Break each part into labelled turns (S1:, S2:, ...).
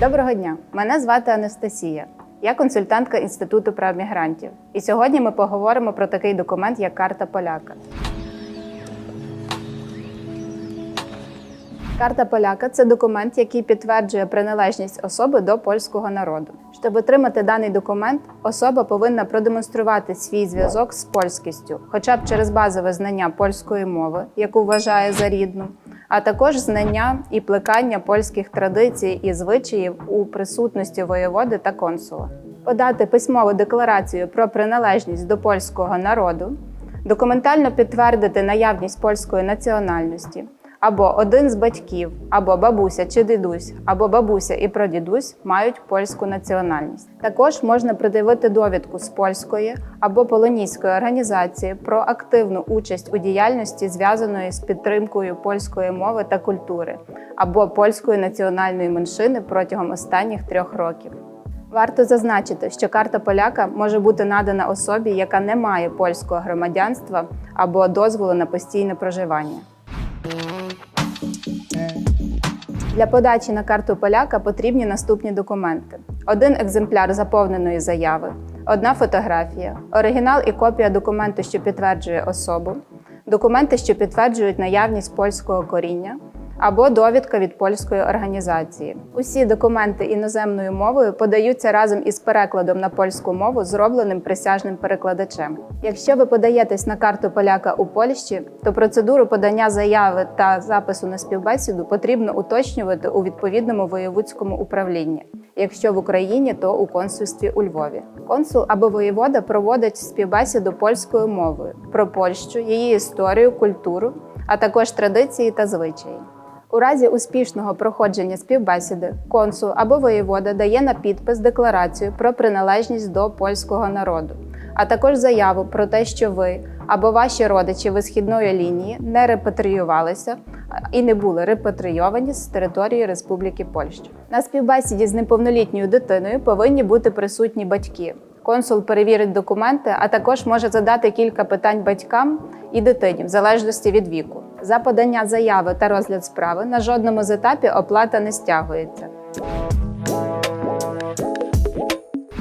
S1: Доброго дня! Мене звати Анастасія. Я консультантка Інституту прав мігрантів. І сьогодні ми поговоримо про такий документ, як карта поляка. Карта поляка це документ, який підтверджує приналежність особи до польського народу. Щоб отримати даний документ, особа повинна продемонструвати свій зв'язок з польськістю, хоча б через базове знання польської мови, яку вважає за рідну, а також знання і плекання польських традицій і звичаїв у присутності воєводи та консула. Подати письмову декларацію про приналежність до польського народу, документально підтвердити наявність польської національності, або один з батьків, або бабуся чи дідусь, або бабуся і прадідусь мають польську національність. Також можна придивити довідку з польської або полонійської організації про активну участь у діяльності, зв'язаної з підтримкою польської мови та культури, або польської національної меншини протягом останніх трьох років. Варто зазначити, що карта поляка може бути надана особі, яка не має польського громадянства або дозволу на постійне проживання. Для подачі на карту поляка потрібні наступні документи: один екземпляр заповненої заяви, одна фотографія, оригінал і копія документу, що підтверджує особу, документи, що підтверджують наявність польського коріння, або довідка від польської організації. Усі документи іноземною мовою подаються разом із перекладом на польську мову, зробленим присяжним перекладачем. Якщо ви подаєтесь на карту поляка у Польщі, то процедуру подання заяви та запису на співбесіду потрібно уточнювати у відповідному воєвудському управлінні. Якщо в Україні, то у консульстві у Львові. Консул або воєвода проводить співбесіду польською мовою про Польщу, її історію, культуру, а також традиції та звичаї. У разі успішного проходження співбесіди консул або воєвода дає на підпис декларацію про приналежність до польського народу, а також заяву про те, що ви або ваші родичі висхідної лінії не репатріювалися і не були репатрійовані з території Республіки Польща. На співбесіді з неповнолітньою дитиною повинні бути присутні батьки. Консул перевірить документи, а також може задати кілька питань батькам і дитині, в залежності від віку. За подання заяви та розгляд справи на жодному з етапі оплата не стягується.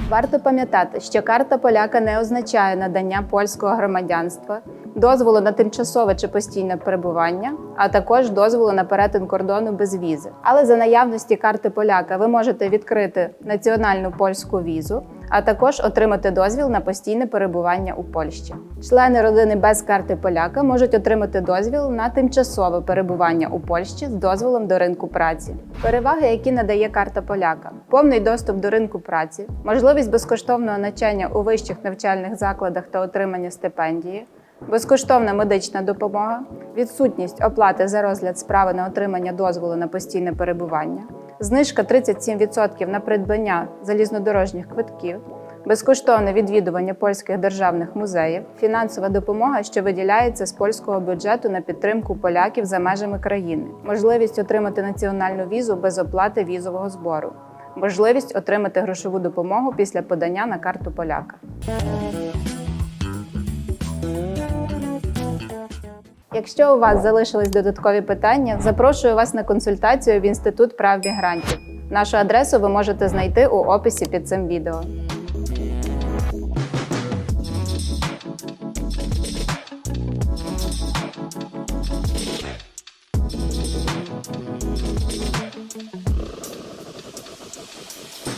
S1: Варто пам'ятати, що карта поляка не означає надання польського громадянства, дозволу на тимчасове чи постійне перебування, а також дозволу на перетин кордону без візи. Але за наявності карти поляка ви можете відкрити національну польську візу, а також отримати дозвіл на постійне перебування у Польщі. Члени родини без карти поляка можуть отримати дозвіл на тимчасове перебування у Польщі з дозволом до ринку праці. Переваги, які надає карта поляка: повний доступ до ринку праці, можливість безкоштовного навчання у вищих навчальних закладах та отримання стипендії. Безкоштовна медична допомога, відсутність оплати за розгляд справи на отримання дозволу на постійне перебування, знижка 37% на придбання залізнодорожніх квитків, безкоштовне відвідування польських державних музеїв, фінансова допомога, що виділяється з польського бюджету на підтримку поляків за межами країни, можливість отримати національну візу без оплати візового збору, можливість отримати грошову допомогу після подання на карту поляка. Якщо у вас залишились додаткові питання, запрошую вас на консультацію в інститут прав мігрантів. Нашу адресу ви можете знайти у описі під цим відео. you